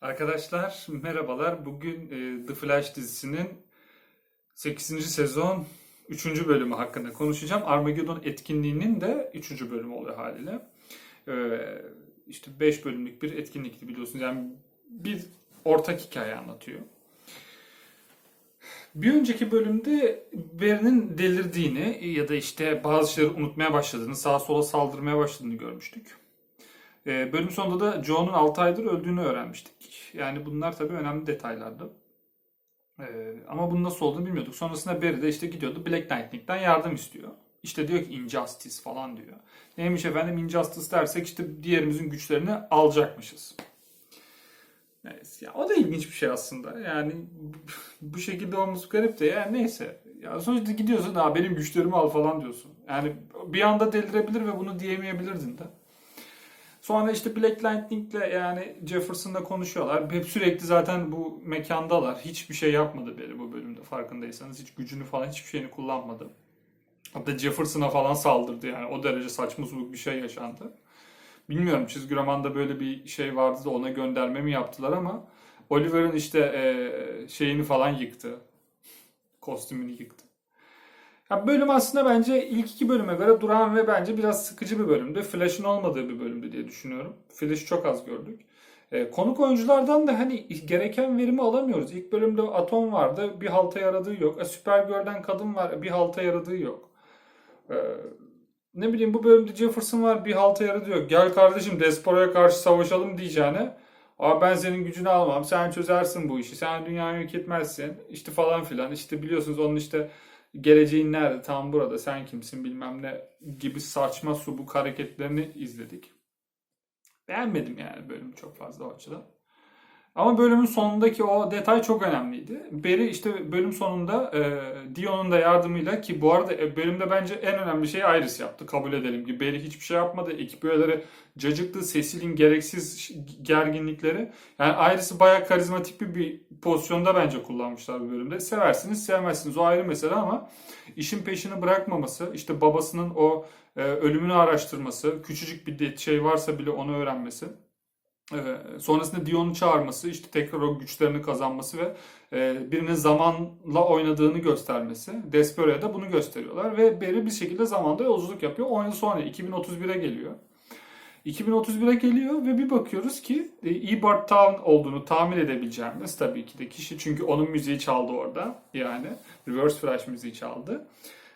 Arkadaşlar merhabalar. Bugün e, The Flash dizisinin 8. sezon 3. bölümü hakkında konuşacağım. Armageddon etkinliğinin de 3. bölümü oluyor haliyle. E, işte 5 bölümlük bir etkinlikti biliyorsunuz. Yani bir ortak hikaye anlatıyor. Bir önceki bölümde Barry'nin delirdiğini ya da işte bazı şeyleri unutmaya başladığını, sağa sola saldırmaya başladığını görmüştük. Ee, bölüm sonunda da Joe'nun 6 aydır öldüğünü öğrenmiştik. Yani bunlar tabii önemli detaylardı. Ee, ama bunun nasıl olduğunu bilmiyorduk. Sonrasında Barry de işte gidiyordu Black Knight'ten yardım istiyor. İşte diyor ki Injustice falan diyor. Neymiş efendim Injustice dersek işte diğerimizin güçlerini alacakmışız. Evet, ya o da ilginç bir şey aslında. Yani bu şekilde olması garip de yani neyse. Ya sonuçta gidiyorsun da benim güçlerimi al falan diyorsun. Yani bir anda delirebilir ve bunu diyemeyebilirdin de. Sonra işte Black Lightning'le yani Jefferson'la konuşuyorlar. Hep sürekli zaten bu mekandalar. Hiçbir şey yapmadı beri bu bölümde farkındaysanız. Hiç gücünü falan hiçbir şeyini kullanmadı. Hatta Jefferson'a falan saldırdı yani. O derece saçma suluk bir şey yaşandı. Bilmiyorum çizgi romanda böyle bir şey vardı da ona gönderme mi yaptılar ama Oliver'ın işte eee, şeyini falan yıktı. Kostümünü yıktı. Ya bölüm aslında bence ilk iki bölüme göre duran ve bence biraz sıkıcı bir bölümdü. Flash'ın olmadığı bir bölümdü diye düşünüyorum. Flash'ı çok az gördük. Ee, konuk oyunculardan da hani gereken verimi alamıyoruz. İlk bölümde Atom vardı, bir halta yaradığı yok. E, Supergirl'den kadın var, bir halta yaradığı yok. Ee, ne bileyim bu bölümde Jefferson var, bir halta yaradığı yok. Gel kardeşim Despera'ya karşı savaşalım diyeceğine. Aa ben senin gücünü almam, sen çözersin bu işi, sen dünyayı yok etmezsin. İşte falan filan. İşte biliyorsunuz onun işte geleceğin nerede tam burada sen kimsin bilmem ne gibi saçma subuk hareketlerini izledik. Beğenmedim yani bölümü çok fazla o açıdan. Ama bölümün sonundaki o detay çok önemliydi. Barry işte bölüm sonunda e, Dion'un da yardımıyla ki bu arada e, bölümde bence en önemli şey Iris yaptı. Kabul edelim ki Barry hiçbir şey yapmadı. Ekip üyeleri cacıktı. Cecil'in gereksiz gerginlikleri. Yani Iris'i bayağı karizmatik bir, bir pozisyonda bence kullanmışlar bu bölümde. Seversiniz sevmezsiniz o ayrı mesele ama işin peşini bırakmaması, işte babasının o e, ölümünü araştırması, küçücük bir şey varsa bile onu öğrenmesi. Ee, sonrasında Dion'u çağırması, işte tekrar o güçlerini kazanması ve e, birinin zamanla oynadığını göstermesi. Despera'ya da bunu gösteriyorlar ve Barry bir şekilde zamanda yolculuk yapıyor. 10 yıl sonra 2031'e geliyor. 2031'e geliyor ve bir bakıyoruz ki e, Ebert Town olduğunu tahmin edebileceğimiz tabii ki de kişi çünkü onun müziği çaldı orada yani Reverse Flash müziği çaldı.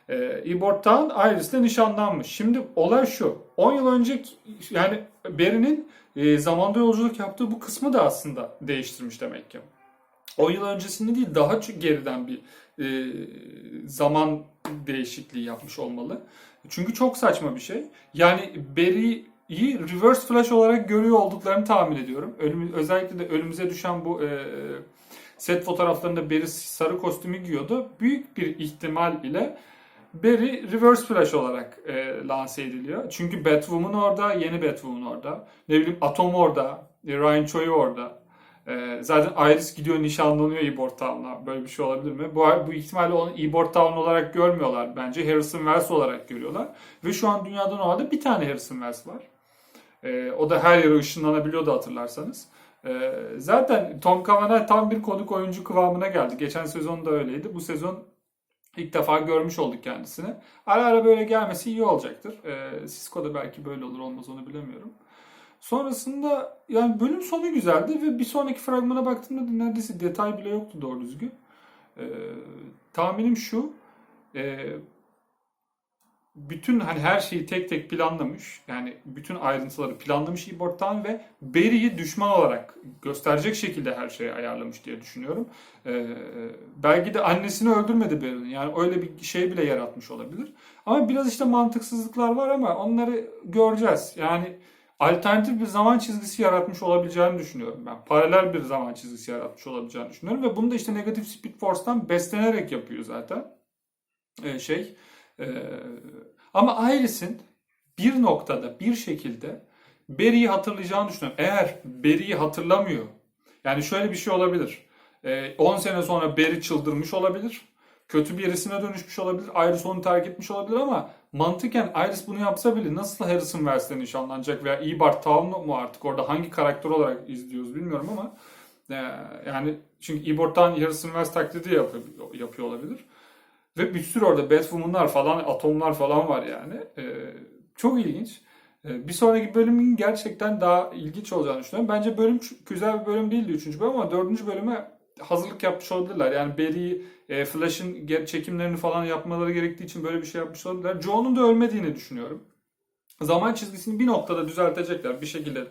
E, Ebert Town Iris'le nişanlanmış. Şimdi olay şu 10 yıl önce yani Barry'nin e, zamanda yolculuk yaptığı bu kısmı da aslında değiştirmiş demek ki. 10 yıl öncesinde değil daha çok geriden bir e, zaman değişikliği yapmış olmalı. Çünkü çok saçma bir şey. Yani Barry'i reverse flash olarak görüyor olduklarını tahmin ediyorum. Ölüm, özellikle de önümüze düşen bu e, set fotoğraflarında Barry sarı kostümü giyiyordu. Büyük bir ihtimal ile Barry Reverse Flash olarak e, lanse ediliyor. Çünkü Batwoman orada, yeni Batwoman orada. Ne bileyim Atom orada, Ryan Choi orada. E, zaten Iris gidiyor nişanlanıyor Ebort Town'la. Böyle bir şey olabilir mi? Bu, bu ihtimalle onu Ebort Town olarak görmüyorlar bence. Harrison Wells olarak görüyorlar. Ve şu an dünyada normalde bir tane Harrison Wells var. E, o da her yere ışınlanabiliyordu hatırlarsanız. E, zaten Tom Cavanagh tam bir konuk oyuncu kıvamına geldi. Geçen sezon da öyleydi. Bu sezon İlk defa görmüş olduk kendisini. Ara ara böyle gelmesi iyi olacaktır. Ee, Cisco'da belki böyle olur olmaz onu bilemiyorum. Sonrasında yani bölüm sonu güzeldi ve bir sonraki fragmana baktığımda neredeyse detay bile yoktu doğru düzgün. Ee, tahminim şu. E, bütün hani her şeyi tek tek planlamış. Yani bütün ayrıntıları planlamış Ibortan ve Barry'i düşman olarak gösterecek şekilde her şeyi ayarlamış diye düşünüyorum. Ee, belki de annesini öldürmedi Barry'nin. Yani öyle bir şey bile yaratmış olabilir. Ama biraz işte mantıksızlıklar var ama onları göreceğiz. Yani alternatif bir zaman çizgisi yaratmış olabileceğini düşünüyorum ben. Paralel bir zaman çizgisi yaratmış olabileceğini düşünüyorum ve bunu da işte Negative Speed Force'tan beslenerek yapıyor zaten. Ee, şey ee, ama Iris'in bir noktada bir şekilde Barry'i hatırlayacağını düşünüyorum. Eğer Barry'i hatırlamıyor yani şöyle bir şey olabilir. Ee, 10 sene sonra Barry çıldırmış olabilir. kötü birisine dönüşmüş olabilir. Iris onu terk etmiş olabilir ama mantıken Iris bunu yapsa bile nasıl Harrison Wells'le nişanlanacak veya Eobard Town mu artık orada hangi karakter olarak izliyoruz bilmiyorum ama e, yani çünkü Eobard Town Harrison Wells taklidi yapıyor, yapıyor olabilir. Ve bir sürü orada Batwoman'lar falan, atomlar falan var yani. E, çok ilginç. E, bir sonraki bölümün gerçekten daha ilginç olacağını düşünüyorum. Bence bölüm güzel bir bölüm değildi 3. bölüm ama 4. bölüme hazırlık yapmış olabilirler. Yani Barry, e, Flash'ın çekimlerini falan yapmaları gerektiği için böyle bir şey yapmış olabilirler. Joe'nun da ölmediğini düşünüyorum. Zaman çizgisini bir noktada düzeltecekler. Bir şekilde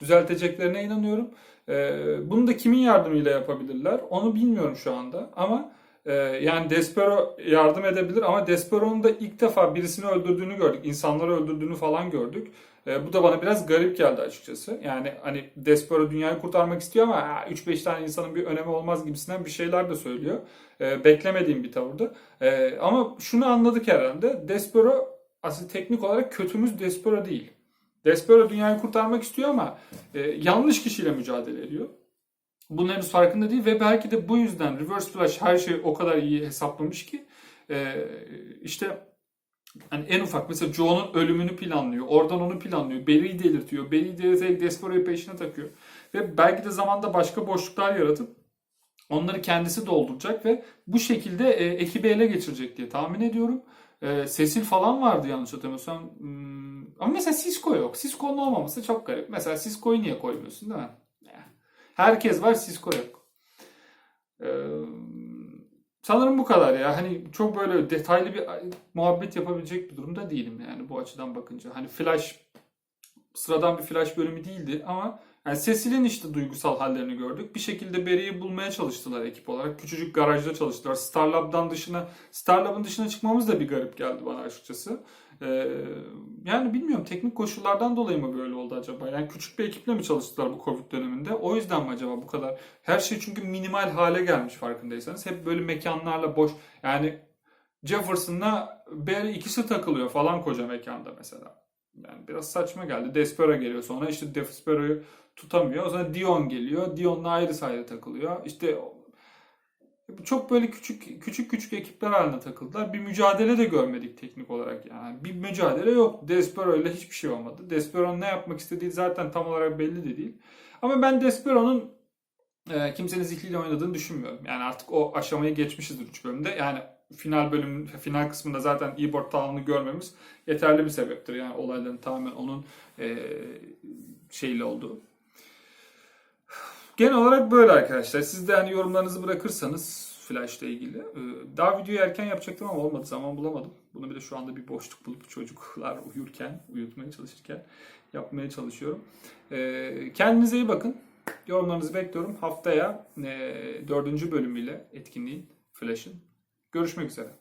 düzelteceklerine inanıyorum. E, bunu da kimin yardımıyla yapabilirler onu bilmiyorum şu anda. Ama e, yani Despero yardım edebilir ama Despero'nun da ilk defa birisini öldürdüğünü gördük. İnsanları öldürdüğünü falan gördük. E, bu da bana biraz garip geldi açıkçası. Yani hani Despero dünyayı kurtarmak istiyor ama "Ha, 3-5 tane insanın bir önemi olmaz gibisinden bir şeyler de söylüyor. E, beklemediğim bir tavırdı. E, ama şunu anladık herhalde. Despero aslında teknik olarak kötümüz Despero değil. Despero dünyayı kurtarmak istiyor ama e, yanlış kişiyle mücadele ediyor. Bunun henüz farkında değil ve belki de bu yüzden Reverse Flash her şeyi o kadar iyi hesaplamış ki e, işte hani en ufak mesela Joe'nun ölümünü planlıyor. Oradan onu planlıyor. Barry'i delirtiyor. Barry'i delirterek Despero'yu peşine takıyor. Ve belki de zamanda başka boşluklar yaratıp onları kendisi dolduracak ve bu şekilde e, ekibi ele geçirecek diye tahmin ediyorum. E, Cecil falan vardı yanlış hatırlamıyorsam. Hmm, ama mesela Cisco yok. Cisco'nun olmaması çok garip. Mesela Cisco'yu niye koymuyorsun değil mi? Herkes var Cisco yok. Ee, sanırım bu kadar ya. Hani çok böyle detaylı bir muhabbet yapabilecek bir durumda değilim yani bu açıdan bakınca. Hani Flash sıradan bir Flash bölümü değildi ama yani Cecil'in işte duygusal hallerini gördük. Bir şekilde Barry'i bulmaya çalıştılar ekip olarak. Küçücük garajda çalıştılar. Starlab'dan dışına, Starlab'ın dışına çıkmamız da bir garip geldi bana açıkçası. Ee, yani bilmiyorum teknik koşullardan dolayı mı böyle oldu acaba? Yani küçük bir ekiple mi çalıştılar bu Covid döneminde? O yüzden mi acaba bu kadar? Her şey çünkü minimal hale gelmiş farkındaysanız. Hep böyle mekanlarla boş. Yani Jefferson'la Barry ikisi takılıyor falan koca mekanda mesela. Yani biraz saçma geldi. Despero geliyor sonra işte Despero'yu tutamıyor. Zaman Dion geliyor. Dion'la ayrı ayrı takılıyor. İşte çok böyle küçük küçük küçük ekipler haline takıldılar. Bir mücadele de görmedik teknik olarak yani. Bir mücadele yok. Despero ile hiçbir şey olmadı. Despero'nun ne yapmak istediği zaten tam olarak belli de değil. Ama ben Despero'nun e, kimsenin zihniyle oynadığını düşünmüyorum. Yani artık o aşamayı geçmişizdir 3 bölümde. Yani final bölüm final kısmında zaten Town'u görmemiz yeterli bir sebeptir. Yani olayların tamamen onun e, şeyle olduğu. Genel olarak böyle arkadaşlar. Siz de hani yorumlarınızı bırakırsanız Flash ile ilgili. Ee, Daha videoyu erken yapacaktım ama olmadı. Zaman bulamadım. Bunu bir de şu anda bir boşluk bulup çocuklar uyurken, uyutmaya çalışırken yapmaya çalışıyorum. Ee, Kendinize iyi bakın. Yorumlarınızı bekliyorum. Haftaya e, dördüncü bölümüyle etkinliğin Flash'ın. Görüşmek üzere.